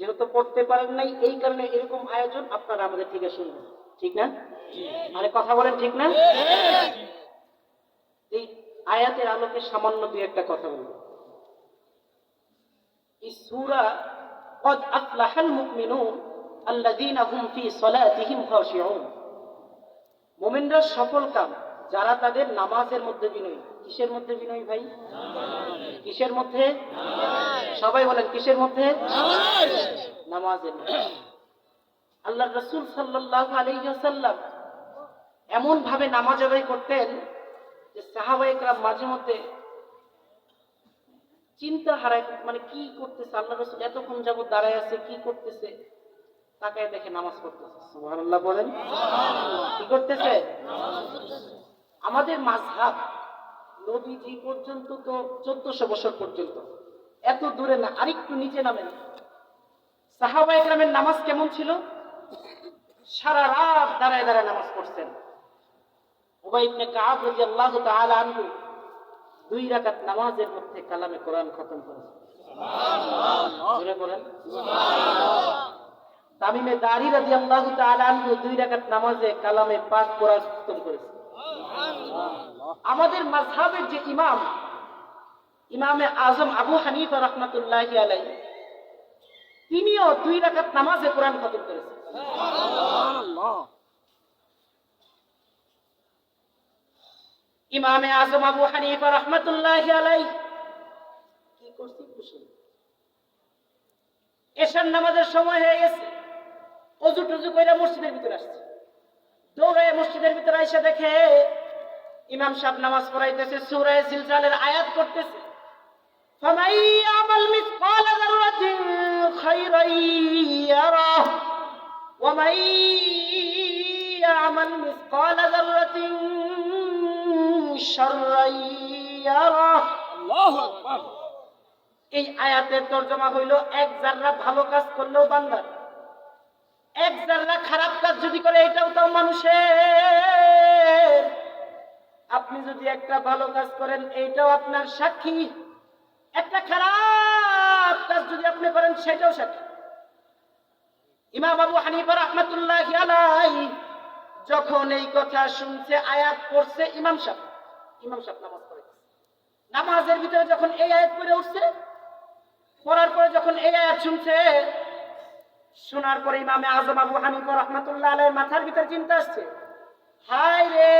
যেহেতু পড়তে পারেন নাই এই কারণে এরকম আয়োজন আপনারা আমাদের থেকে শুনবেন ঠিক না আরে কথা বলেন ঠিক না এই আয়াতের আলোকে সামান্য দুই একটা কথা বলবো এই সূরা قد أفلح المؤمنون الذين هم في صلاتهم خاشعون মুমিনরা সফল কাম যারা তাদের নামাজের মধ্যে বিনয়ী। কিসের মধ্যে বিনয়ী ভাই? কিসের মধ্যে? সবাই বলেন, কিসের মধ্যে? নামাজের আল্লাহ রসুল সাল্লাহ আলাইসাল্লাম এমন ভাবে নামাজ আদায় করতেন যে সাহাবাহিকরা মাঝে মধ্যে চিন্তা হারায় মানে কি করতেছে? আল্লাহ রসুল এতক্ষণ যাবত দাঁড়ায় আছে, কি করতেছে? তাকায় দেখে নামাজ পড়তেছে। সুবহানাল্লাহ বলেন। কি করতেছে? আমাদের মাঝহাব নবীজি পর্যন্ত তো চোদ্দশো বছর পর্যন্ত। এত দূরে না আরেকটু নিচে নামেন। সাহাবা একরামের নামাজ কেমন ছিল? সারা রাত দাঁড়ায় দাঁড়ায় নামাজ পড়ছেন। উবাই ইবনে কাব রাদিয়াল্লাহু তাআলা আনহু দুই রাকাত নামাজের মধ্যে কালামে কোরআন খতম করেছেন জোরে বলেন। তামিমে দাড়ি রাদিয়াল্লাহু তাআলা আনহু দুই রাকাত নামাজে কালামে পাক কোরআন খতম করেছেন আমাদের মাযহাবের যে ইমাম, ইমামে আজম আবু হানিফা রহমাতুল্লাহি আলাইহি, তিনিও দুই রাকাত নামাজে কোরআন খতম করেছেন। ইমামে আজম আবু হানিফা রহমাতুল্লাহি আলাইহি। কি করছি খুশি? এশার নামাজের সময় হয়ে গেছে। অজু টজু কইরা মসজিদের ভিতরে আসছে। দৌড়ে মসজিদের ভিতরে আইসা দেখে ইমাম সাহেব নামাজ পড়াইতেছে সূরা জিলজালের আয়াত করতেছে فمن يعمل مثقال ذرة خيرا يره ومن يعمل مثقال ذرة شرا يره এই আয়াতের তর্জমা হইল এক জাররা ভালো কাজ করলেও বান্দার এক জাররা খারাপ কাজ যদি করে এটাও তো মানুষের আপনি যদি একটা ভালো কাজ করেন, এইটাও আপনার সাক্ষী। একটা খারাপ কাজ যদি আপনি করেন, সেটাও সাক্ষী। ইমাম আবু হানিফা রহমাতুল্লাহ আলাই যখন এই কথা শুনছে, আয়াত পড়ছে, ইমাম সাহেব ইমাম সাহেব নামাজ পড়ে নামাজের ভিতরে যখন এই আয়াত পড়ে উঠছে, পড়ার পরে যখন এই আয়াত শুনছে, শোনার পরে ইমামে আজম আবু হানিফা রহমাতুল্লাহ আলাই মাথার ভিতরে চিন্তা আসছে, হায় রে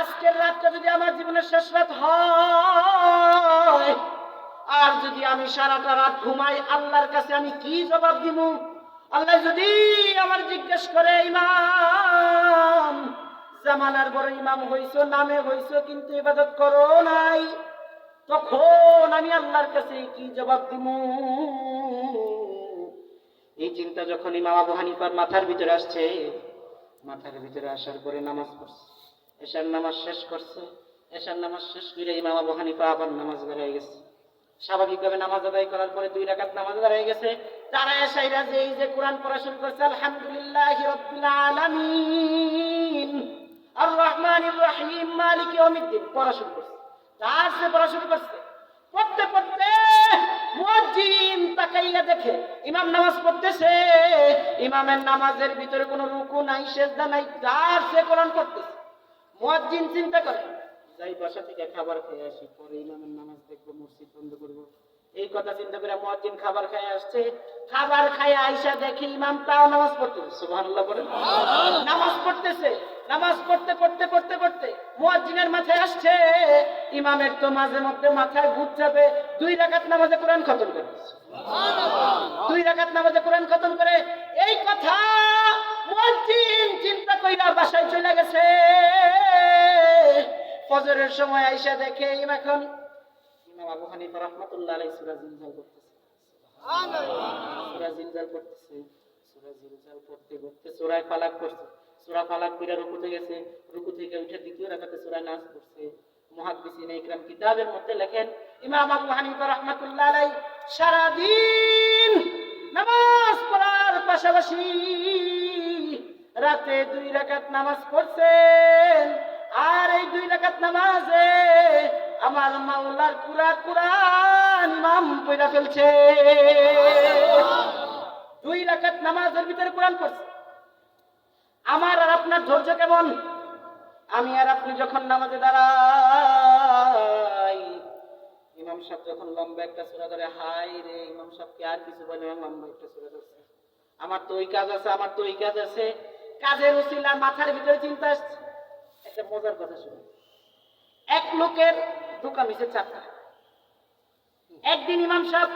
আজকের রাতটা যদি আমার জীবনের শেষ রাত হয়, আর যদি আমি সারাটা রাত ঘুমাই, আল্লাহর কাছে আমি কি জবাব দিব আল্লাহ যদি আমার জিজ্ঞেস করে, ইমাম, জামানার বড় ইমাম হইছো, নামে হইছো, কিন্তু ইবাদত করো নাই, তখন আমি আল্লাহর কাছে কি জবাব দিব এই চিন্তা যখন ইমাম আবু হানিফার মাথার ভিতরে আসছে, মাথার ভিতরে আসার পরে নামাজ পড়ছে। এশার নামাজ শেষ করছে, এশার নামাজ শেষ করে ইমাম আবু হানিফা আবার নামাজ বেড়ে গেছে। স্বাভাবিকভাবে নামাজ আদায় করার পরে দুই রাকাত নামাজ দাঁড়িয়ে গেছে। তারা এসাইরা যে এই যে কোরআন পড়া শুরু করছে, আলহামদুলিল্লাহ রব্বিল আলামিন। আর রহিম, মালিক পড়া শুরু করছে। তার সে পড়া শুরু করছে, পড়তে পড়তে মুয়াজ্জিন তাকাইয়া দেখে, ইমাম নামাজ পড়তেছে, ইমামের নামাজের ভিতরে কোনো রুকু নাই, সেজদা নাই তার সে কোরআন পড়তেছে। মুয়াজ্জিন চিন্তা করে। যাই বাসা থেকে খাবার খেয়ে আসি পরে ইমামের নামাজ দেখব মসজিদ বন্ধ করব। এই কথা চিন্তা করে মুয়াজ্জিন খাবার খায় আসছে। খাবার খায় আইসা দেখে ইমাম তাও নামাজ পড়তেছে সুবহানাল্লাহ বলেন। নামাজ পড়তেছে। নামাজ পড়তে পড়তে পড়তে পড়তে মুয়াজ্জিনের মাথায় আসছে। ইমামের তো মাঝে মধ্যে মাথায় ভূত চাপে দুই রাকাত নামাজে কোরআন খতম করে। দুই রাকাত নামাজে কোরআন খতম করে। এই কথা মুয়াজ্জিন চিন্তা কইরা বাসায় চলে গেছে। ফজরের সময় আইসা দেখে এখন, ইমাম আবু হানিফা আলাইহি সূরা করতেছে সূরা করতেছে সূরা পড়তে পড়তে সূরা ফালাক করছে সূরা ফালাক কইরা রুকুতে গেছে, রুকু থেকে উঠে দ্বিতীয় রাকাতে সূরা নাস পড়ছে। মুহাদ্দিসিন ইকরাম কিতাবের মধ্যে লেখেন, ইমাম আবু হানিফা রাহমাতুল্লাহ সারা দিন নামাজ পড়ার পাশাপাশি রাতে দুই রাকাত নামাজ পড়ছেন, আর এই দুই রাকাত নামাজে আমার মাওলার পুরা কুরআন ইমাম পড়া ফেলছে। নামাজের ভিতরে কোরআন পড়ছে। আমার আর আপনার ধৈর্য কেমন? আমি আর আপনি যখন নামাজে দাঁড়াই, ইমাম সাহেব যখন লম্বা একটা সুরা ধরে হাই রে, ইমাম সাহেবকে আর কিছু বলে? লম্বা একটা সুরা ধরছে। আমার তো ওই কাজ আছে, আমার তো ওই কাজ আছে। কাজের উচিলা, মাথার ভিতরে চিন্তা আসছে। একটা মজার কথা শুনে এক লোকের দোকান হয়েছে চারটা। একদিন ইমাম সাহেব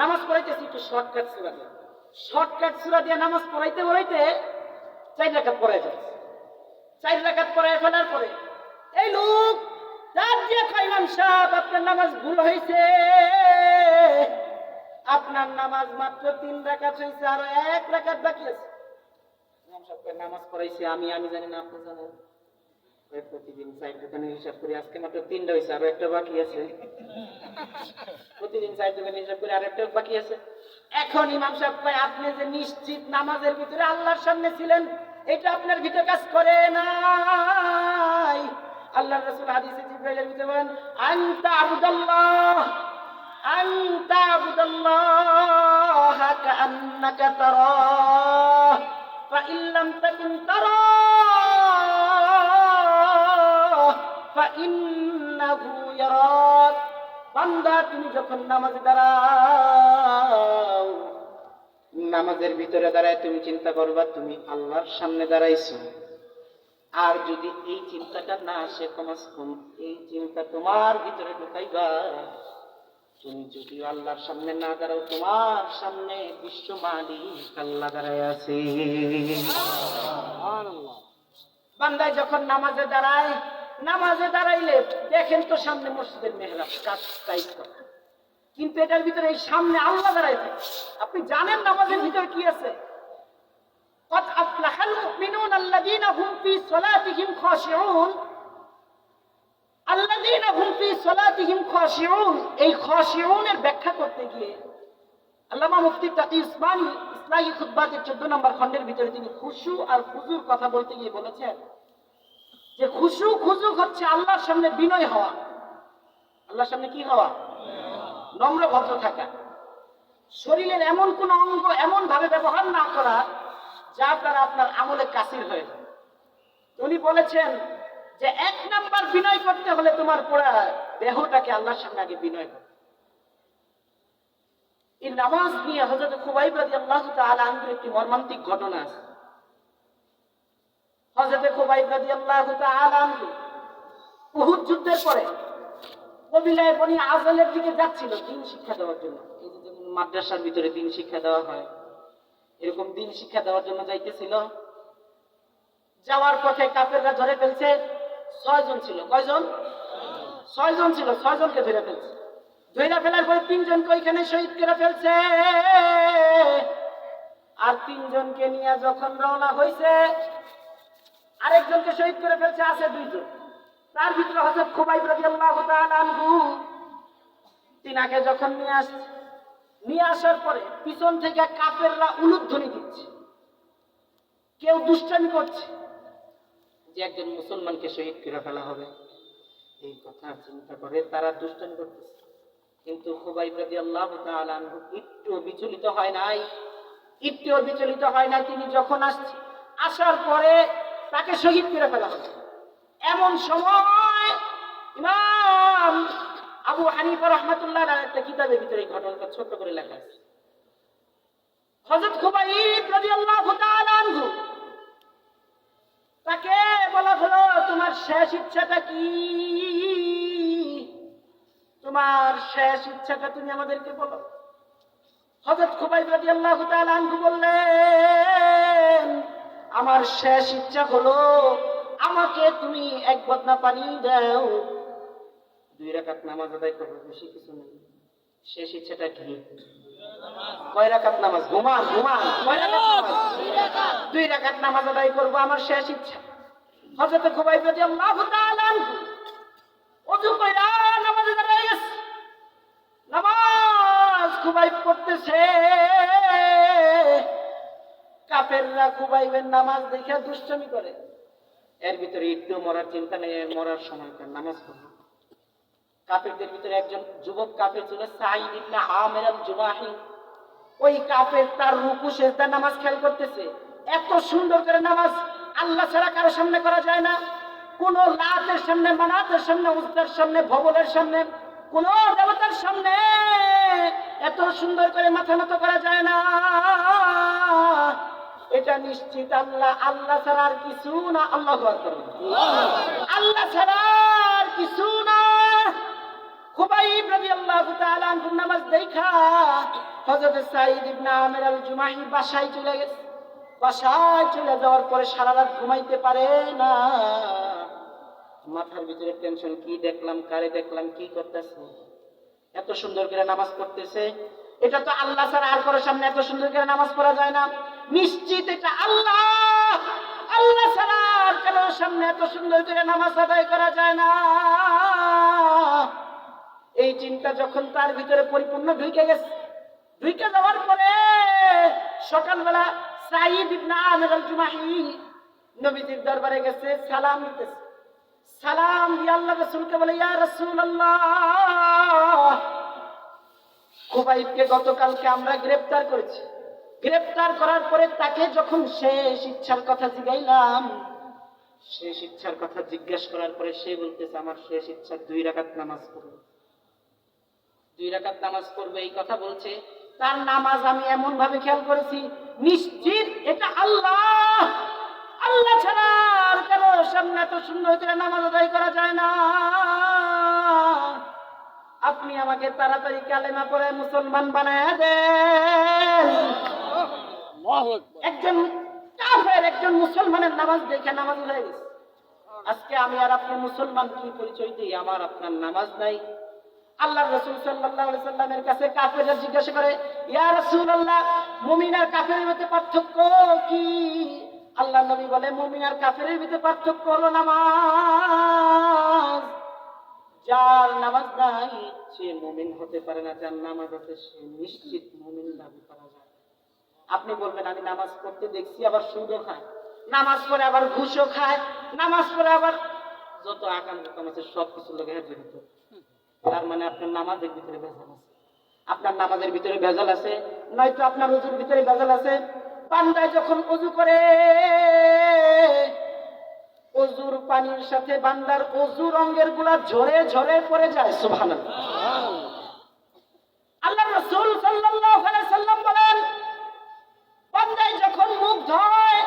নামাজ পড়াইতেছে, একটু শর্টকাট সুরা দিয়ে। শর্টকাট সুরা দিয়ে নামাজ পড়াইতে পড়াইতে চার রাকাত পড়াই যাচ্ছে চার রাকাত পড়াই ফেলার পরে এই লোক রাত দিয়ে ইমাম সাহেব, আপনার নামাজ ভুল হয়েছে আপনার নামাজ মাত্র তিন রাকাত হয়েছে আরও এক রাকাত বাকি আছে। ইমাম সাহেবকে নামাজ পড়াইছে, আমি আমি জানি না আপনি জানেন। প্রতিদিন দোকানে হিসাব করি, আজকে মাত্র তিনটা হয়েছে আরও একটা বাকি আছে। প্রতিদিন দোকানে হিসাব করে আরেকটা বাকি আছে। এখন ইমাম সাহেব ভাই আপনি যে নিশ্চিত নামাজের ভিতরে আল্লাহর সামনে ছিলেন, এটা আপনার ভিতরে কাজ করে নাই। আল্লাহ রাসূল হাদিসে জিবরাইলের ভিতরে বলেন, আনতা আনতা فإن لم تكن تراه فإنه يراك বান্দা তুমি যখন নামাজে দাঁড়াও নামাজের ভিতরে দাঁড়ায় তুমি চিন্তা করবা তুমি আল্লাহর সামনে দাঁড়াইছো আর যদি এই চিন্তাটা না আসে কমাস কম এই চিন্তা তোমার ভিতরে ঢুকাইবা তুমি যদি আল্লাহর সামনে না দাঁড়াও তোমার সামনে বিশ্ব মালিক আল্লাহ দাঁড়ায় আছে বান্দায় যখন নামাজে দাঁড়ায় নামাজে দাঁড়াইলে দেখেন তো সামনে মসজিদের মেহরাব কাজ টাইপ করে কিন্তু এটার ভিতরে এই সামনে আল্লাহ দাঁড়ায় থাকে। আপনি জানেন নামাজের ভিতরে কি আছে قد أفلح المؤمنون الذين هم في صلاتهم خاشعون الذين هم في صلاتهم খসিউন, এই খসিউনের ব্যাখ্যা করতে গিয়ে আল্লামা মুফতি তাকি ইসমানি ইসলাহি খুদ্বাতে চোদ্দ নম্বর খণ্ডের ভিতরে তিনি খুশু আর খুজুর কথা বলতে গিয়ে বলেছেন যে খুশু, খুজু হচ্ছে আল্লাহর সামনে বিনয় হওয়া। আল্লাহর সামনে কি হওয়া? নম্র ভদ্র থাকা। শরীরের এমন কোন অঙ্গ এমন ভাবে ব্যবহার না করা যার দ্বারা আপনার আমলে কাসির হয়ে যায়। উনি বলেছেন যে এক নাম্বার বিনয় করতে হলে তোমার পড়া দেহটাকে আল্লাহর সামনে আগে বিনয় করো। এই নামাজ নিয়ে হজরত খুবাইব রাজি আল্লাহ তাআলা একটি মর্মান্তিক ঘটনা আছে। হজরত খুবাইব রাজি আল্লাহ আনহু উহুদ যুদ্ধের পরে কবিলায় বনি আজলের দিকে যাচ্ছিল দিন শিক্ষা দেওয়ার জন্য। মাদ্রাসার ভিতরে দিন শিক্ষা দেওয়া হয়, এরকম দিন শিক্ষা দেওয়ার জন্য যাইতেছিল। যাওয়ার পথে কাপেররা ধরে ফেলছে। ছয়জন ছিল। কয়জন? ছয়জন ছিল, ছয়জনকে ধরে ফেলছে। ধরে ফেলার পরে তিনজনকে ওইখানে শহীদ করে ফেলছে। আর তিনজনকে নিয়ে যখন রওনা হয়েছে আরেকজনকে শহীদ করে ফেলছে, আছে দুইজন। তার ভিতরে হজরত খুবাইব রাদিয়াল্লাহু তাআলা আনহু তিনাকে যখন নিয়ে আসছে নিয়ে আসার পরে পিছন থেকে কাপেররা উলুধ্বনি দিচ্ছে। কেউ দুষ্টামি করছে যে একজন মুসলমানকে শহীদ করে ফেলা হবে। এই কথা চিন্তা করে, তারা দুষ্টামি করতেছে। কিন্তু খুবাইব রাদিয়াল্লাহু তাআলা আনহু একটু বিচলিত হয় নাই। একটু বিচলিত হয় না তিনি যখন আসছে, আসার পরে তাকে শহীদ করে ফেলা হবে এমন সময় ইমাম আবু হানিফা রহমাতুল্লাহ একটা কিতাবের ভিতরে ঘটনাটা ছোট করে লেখা আছে। হযরত খুবাইব তাআলা আনহু তাকে বলা হলো, তোমার শেষ ইচ্ছাটা কি? তোমার শেষ ইচ্ছাটা তুমি আমাদেরকে বলো। হযরত খুবাইব রাদিয়াল্লাহু তাআলা আনহু বললেন, আমার শেষ ইচ্ছা হলো, আমাকে তুমি এক বদনা পানি দাও। দুই রাকাত নামাজ আদায় করব বেশি কিছু নেই। শেষ ইচ্ছাটা কি? কয় রাকাত নামাজ? ঘুমান ঘুমান কয় রাকাত নামাজ? দুই রাকাত নামাজ আদায় করব আমার শেষ ইচ্ছা। হযরত খুবাইব রাদিয়াল্লাহু তাআলা আনহু ওযু কইরা নামাজে দাঁড়ায় গেছে নামাজ খুবাইব কাফেররা খুবাইবের নামাজ দেখে দুষ্টমি করে। এর ভিতরে একটু মরার চিন্তা নেই মরার সময় নামাজ পড়বে। কাফেরদের ভিতরে একজন যুবক কাফের ছিল সাইদ ইবনে আমির আল জুমাহি ওই কাপের তার রুকু সেজদার নামাজ খেয়াল করতেছে। এত সুন্দর করে নামাজ আল্লাহ ছাড়া কারও সামনে করা যায় না। কোন লাতের সামনে মানাতের সামনে উস্তার সামনে ভবনের সামনে কোন দেবতার সামনে এত সুন্দর করে মাথা নত করা যায় না। এটা নিশ্চিত আল্লাহ আল্লাহ ছাড়া আর কিছু না আল্লাহ আল্লাহ ছাড়া আর কিছু খুবাইব আনহুর নামাজ দেখা আমির আল জুমাহি বাসায় চলে গেছে। বাসায় চলে যাওয়ার পরে সারা রাত ঘুমাইতে পারে না। মাথার ভিতরে টেনশন কি দেখলাম, কারে দেখলাম, কি করতেছে? এত সুন্দর করে নামাজ পড়তেছে। এটা তো আল্লাহ ছাড়া আর কারোর সামনে এত সুন্দর করে নামাজ পড়া যায় না। নিশ্চিত এটা আল্লাহ। আল্লাহ ছাড়া আর কারোর সামনে এত সুন্দর করে নামাজ আদায় করা যায় না। এই চিন্তা যখন তার ভিতরে পরিপূর্ণ ঢুকে গেছে। ঢুকে যাওয়ার পরে সকালবেলা নবীজির দরবারে গেছে, সালাম দিতেছে সালাম দিয়ে আল্লাহ রসুলকে বলে, ইয়া গতকালকে আমরা গ্রেফতার করেছি। গ্রেফতার করার পরে তাকে যখন শেষ ইচ্ছার কথা জিগাইলাম, শেষ ইচ্ছার কথা জিজ্ঞাসা করার পরে সে বলতেছে, আমার শেষ ইচ্ছা দুই রাকাত নামাজ পড়ব দুই রাকাত নামাজ পড়বে এই কথা বলছে তার নামাজ আমি এমন ভাবে খেয়াল করেছি নিশ্চিত এটা আল্লাহ। আল্লাহ ছাড়া আর কারও সামনে এত সুন্দর করে নামাজ আদায় করা যায় না? আপনি আমাকে তাড়াতাড়ি কালেমা পড়ে মুসলমান বানায় দেন। একজন কাফের একজন মুসলমানের নামাজ দেখে নামাজ হয়ে গেছে। আজকে আমি আর আপনি মুসলমান কি পরিচয় দিই? আমার আপনার নামাজ নাই। আল্লাহ রসুল আলাইহি সাল্লামের কাছে জিজ্ঞাসা করে আর কাফেরের মধ্যে পার্থক্য কি? আল্লাহ নবী বলে কাফেরের ভিতরে পার্থক্য হলো নামাজ। যার নামাজ নাই, সে মুমিন হতে পারে না, যার নামাজ আছে, সে নিশ্চিত মুমিন দাবি করা যায়। আপনি বলবেন, আমি নামাজ পড়তে দেখছি, আবার সুদও খায়। নামাজ পড়ে আবার ঘুষও খায়। নামাজ পড়ে আবার যত আকাম কুকাম আছে সব কিছু লোকে জড়িত তার মানে আপনার নামাজের ভিতরে ভেজাল আছে। আপনার নামাজের ভিতরে ভেজাল আছে, নয়তো আপনার উজুর ভিতরে ভেজাল আছে। বান্দায় যখন উজু করে অজুর পানির সাথে বান্দার অজু রঙেরগুলা ঝরে ঝরে পড়ে যায়, সুবহানাল্লাহ। আল্লাহ রাসূল সাল্লাম বলেন, বান্দায় যখন মুখ ধোয়,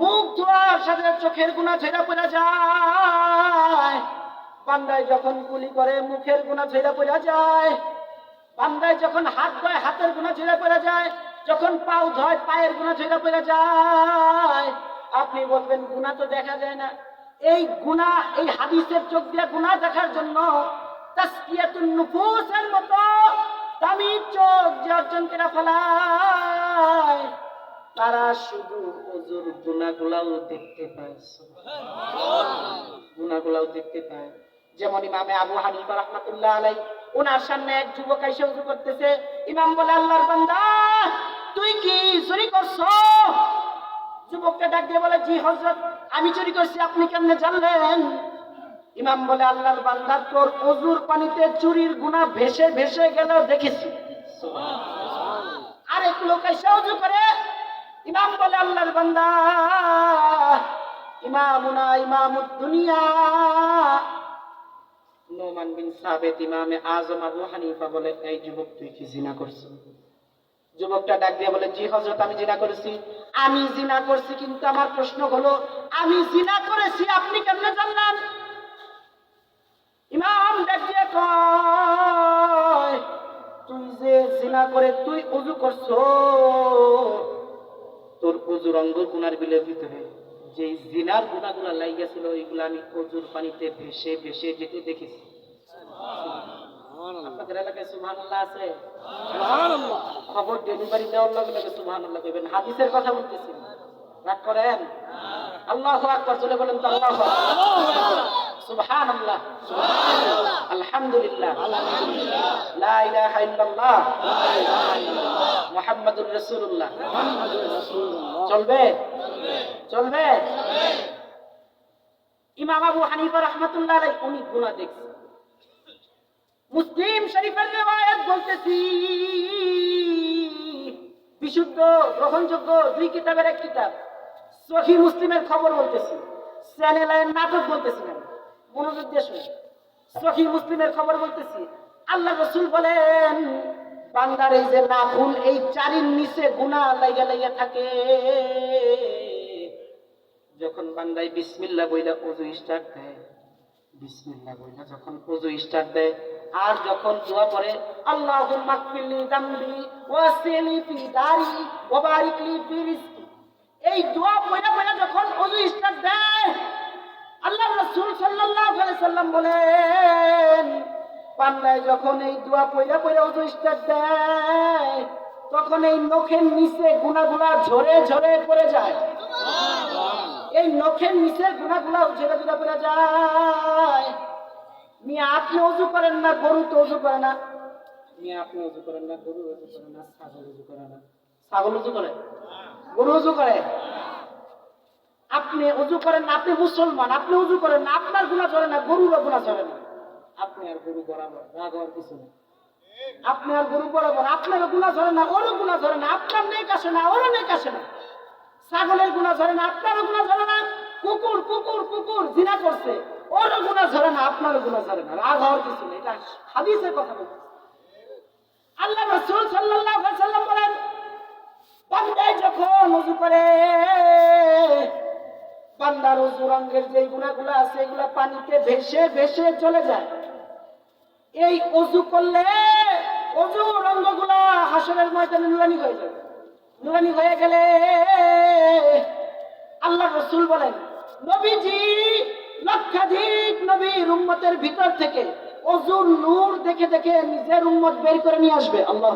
মুখ ধোয়ার সাথে চোখের গুণা ঝেড়া পড়ে যায় বান্দায় যখন কুলি করে, মুখের গুণা ঝেড়া পড়ে যায়। বান্দায় যখন হাত ধোয়, হাতের গুণা ঝেড়া পড়ে যায়। যখন পাও ধয়, পায়ের গুণা ঝেড়া পড়ে যায়। আপনি বলবেন, গুণা তো দেখা যায় না। এই গুণা, এই হাদিসের চোখ দিয়ে গুণা দেখার জন্য নুফুসের মতো দামি চোখ যে তারা শুধু গুণাগুলাও দেখতে পায়। গুণাগুলাও দেখতে পায়। যেমন ইমামে আবু হানিফা রহমাতুল্লাহ আলাই ওনার সামনে এক যুবক এসে উজু করতেছে। ইমাম বলে, আল্লাহর বান্দা, তুই কি চুরি করছ? যুবকটা ডাক দিয়ে বলে, জি হজরত আমি চুরি করছি, আপনি কেমনে জানলেন? ইমাম বলে, আল্লাহর বান্দা, তোর অজুর পানিতে চুরির গুণা ভেসে ভেসে গেল দেখেছি। আরেক লোক এসে উজু করে। ইমাম বলে, আল্লাহর বান্দা, ইমামুনা ইমামুদ দুনিয়া নোমান বিন সাবেত ইমামে আজম আবু হানিফা বলে, এই যুবক, তুই কি জিনা করছিস? যুবকটা ডাক দিয়ে বলে, জি হজরত আমি জিনা করেছি। আমি জিনা করছি, কিন্তু আমার প্রশ্ন হলো, আমি জিনা করেছি, আপনি কেমনে জানলেন? ইমাম ডাক দিয়ে কয়, তুই যে জিনা করে, তুই উজু করছ, তোর অজুর অঙ্গ গুনার বিলের ভিতরে। যে জিনার গুণাগুলা লাইগেছিল ওইগুলো আমি অজুর পানিতে ভেসে ভেসে যেতে দেখেছি। আপনাদের এলাকায় সুবহানাল্লাহ আছে? খবর ডেলিভারি দেওয়ার লগে লগে সুবহানাল্লাহ কইবেন। হাদিসের কথা বলতেছি। রাগ করেন? আল্লাহু আকবার চলে বলেন তো আল্লাহু আকবার সুবহানাল্লাহ। আলহামদুলিল্লাহ। লা ইলাহা ইল্লাল্লাহ। মুহাম্মাদুর রাসূলুল্লাহ। চলবে? চলবে? ইমাম আবু হানিফা রহমাতুল্লাহ আলাইহি উনি গুনাহ দেখছেন। মুসলিম শরীফের রিওয়ায়াত বলতেছি বিশুদ্ধ গ্রহণযোগ্য দুই কিতাবের এক কিতাব সহি মুসলিমের খবর বলতেছি। চ্যানেলের নাটক বলতেছি না মনোযোগ দিয়ে শুনুন। সহি মুসলিমের খবর বলতেছি, আল্লাহ রসুল বলেন, বান্দার এই যে নাখুন এই চারির নিচে গুণা লাইগা লাইগা থাকে। যখন বান্দাই বিসমিল্লা বইলা অজু স্টার্ট দেয় বিসমিল্লাহ বইলা যখন অজু স্টার্ট দেয়, আর যখন দোয়া পড়ে, আল্লাহুম্মা কফিরলি দামবি ওয়াসিলি ফি দারি ওয়া বারিক লি ফি রিজকি। এই দোয়া পড়া পড়া যখন অজু স্টার্ট দেয় আল্লাহ রাসূল সাল্লাল্লাহু আলাইহি সাল্লাম বলেন বান্দায় যখন এই দোয়া পড়া পড়া অজু দেয় তখন এই নখের নিচে গুনাহগুলা ঝরে ঝরে পড়ে যায়। এই নখের নিচের গুণাগুলা ঝেড়ে ঝেড়ে পড়ে যায়। মিয়া আপনি অজু করেন না গরু তো অজু করে না। মিয়া আপনি অজু করেন না গরু অজু করে না ছাগল অজু করে না। ছাগল অজু করে? গরু অজু করে? আপনি অজু করেন না, আপনি মুসলমান, আপনি অজু করেন না, আপনার গুণা চলে না গরুরও গুণা চলে না। আপনি আর গরু বরাবর রাগ হওয়ার কিছু নেই আপনি আর গরু বরাবর, আপনার গুণা ধরে না, ওরও গুণা ধরে না, আপনার নেক আসে না, ওরও নেক আসে না। ছাগলের গুণা ধরে না, আপনারও গুণা ধরে না, কুকুর কুকুর কুকুর জিনা করছে, ওরও গুণা ধরে না, আপনারও গুণা ধরে না। রাগ হওয়ার কিছু নেই, এটা হাদিসের কথা বলছে। আল্লাহ রসুল সাল্লাল্লাহু আলাইহি সাল্লাম বলেন বান্দায় যখন উযু করে উযু রঙের যে গুণাগুলো আছে এগুলা পানিতে ভেসে ভেসে চলে যায়। এই অজু করলে অজু রঙ্গগুলা হাসরের ময়দানে নুরানি হয়ে যাবে। নুরানি হয়ে গেলে আল্লাহ রসুল বলেন নবীজি লক্ষাধিক নবীর উম্মতের ভিতর থেকে অজুর নূর দেখে দেখে নিজের উম্মত বের করে নিয়ে আসবে। আল্লাহ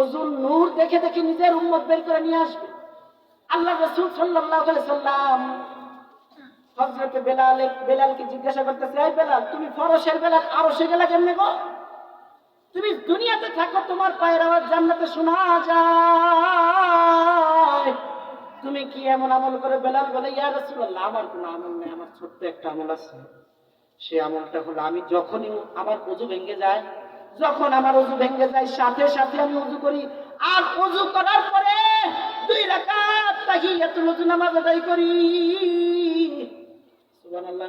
অজুর নূর দেখে দেখে নিজের উম্মত বের করে নিয়ে আসবে। আল্লাহ রসুল সাল্লাম বেলাল, বেলালকে জিজ্ঞাসা করতেছে, এই বেলাল, তুমি বেলাল সে কেমনে গো? তুমি দুনিয়াতে থাকো, তোমার পায়ের আওয়াজ জান্নাতে শোনা যায়। তুমি কি এমন আমল করে বেলাল বলে, ইয়া রাসূলুল্লাহ, আমার কোনো আমল নেই, আমার ছোট্ট একটা আমল আছে। সে আমলটা হলো, আমি যখনই আমার অজু ভেঙে যায়, যখন আমার অজু ভেঙে যায়, সাথে সাথে আমি অজু করি। আর অজু করার পরে দুই রাকাত তাহিয়াতুল নামাজ আদায় করি। সুবহানাল্লাহ